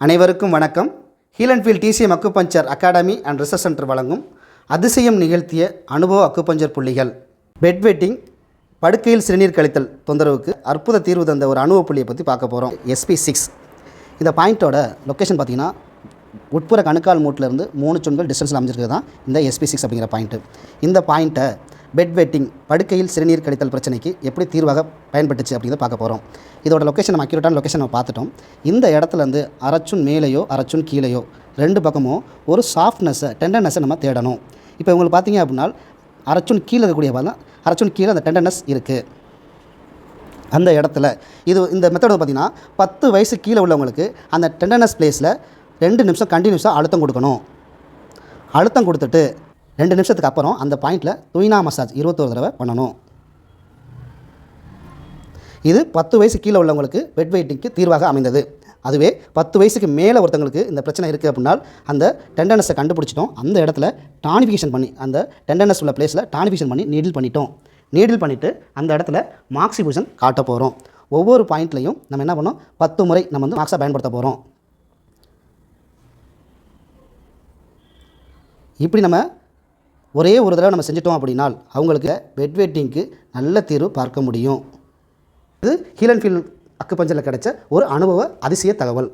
அனைவருக்கும் வணக்கம். Heal and feel TCM acupuncture academy and research centre வழங்கும் அதிசயம் நிகழ்த்திய அனுபவ அக்குபஞ்சர் புள்ளிகள். பெட் வெட்டிங் படுக்கையில் சிறுநீர் கழித்தல் தொந்தரவுக்கு அற்புத தீர்வு தந்த ஒரு அனுபவ புள்ளியை பற்றி பார்க்க போகிறோம் எஸ்பி சிக்ஸ் இந்த பாயிண்ட்டோட லொக்கேஷன் பார்த்தீங்கன்னா உட்புற கணுக்கால் மூட்டிலேருந்து மூணு சுண்கள் டிஸ்டன்ஸில் அமைஞ்சிருக்கிறது தான் இந்த எஸ்பி சிக்ஸ் அப்படிங்கிற பாயிண்ட்டு இந்த பாயிண்ட்டை பெட் வெட்டிங் படுக்கையில் சிறுநீர் கழித்தல் பிரச்சனைக்கு எப்படி தீர்வாக பயன்பட்டுச்சு அப்படிங்கிறத பார்க்க போகிறோம் இதோட லொக்கேஷன் நம்ம அக்யூரேட்டான லொக்கேஷன் நம்ம பார்த்துட்டோம். இந்த இடத்துலேருந்து அரச்சுன் மேலேயோ அரச்சுன் கீழேயோ ரெண்டு பக்கமும் ஒரு சாஃப்ட்னஸை டெண்டர்னஸை நம்ம தேடணும். இப்போ உங்களுக்கு பார்த்தீங்க அப்படின்னா அரச்சுன் கீழே இருக்கக்கூடிய பார்த்தா அரச்சுன் கீழே அந்த டெண்டர்னஸ் இருக்குது அந்த இடத்துல இது இந்த மெத்தட் பார்த்திங்கன்னா பத்து வயசு கீழே உள்ளவங்களுக்கு அந்த டெண்டர்னஸ் பிளேஸில் ரெண்டு நிமிஷம் கண்டினியூஸாக அழுத்தம் கொடுக்கணும். அழுத்தம் கொடுத்துட்டு ரெண்டு நிமிஷத்துக்கு அப்புறம் அந்த பாயிண்டில் துய்னா மசாஜ் இருபத்தோரு தடவை பண்ணணும். இது பத்து வயசு கீழே உள்ளவங்களுக்கு பெட் வெயிட்டிங்க்கு தீர்வாக அமைந்தது. அதுவே பத்து வயசுக்கு மேலே ஒருத்தங்களுக்கு இந்த பிரச்சனை இருக்குது அப்படின்னா அந்த டெண்டனஸை கண்டுபிடிச்சிட்டோம். அந்த இடத்துல டானிஃபிகேஷன் பண்ணி அந்த டெண்டனஸ் உள்ள பிளேஸில் டானிஃபிகேஷன் பண்ணி நீடில் பண்ணிட்டோம். நீடில் பண்ணிவிட்டு அந்த இடத்துல மார்க்சிபூஷன் காட்ட போகிறோம் ஒவ்வொரு பாயிண்ட்லையும் நம்ம என்ன பண்ணோம்? பத்து முறை நம்ம வந்து மார்க்ஸை பயன்படுத்த போகிறோம் இப்படி நம்ம ஒரே ஒரு தடவை நம்ம செஞ்சிட்டோம் அப்படின்னால் அவங்களுக்கு பெட் வெட்டிங்க்கு நல்ல தீர்வு பார்க்க முடியும். இது ஹீல் அண்ட் ஃபீல் அக்குப்பஞ்சரில் கிடைச்ச ஒரு அனுபவ அதிசய தகவல்.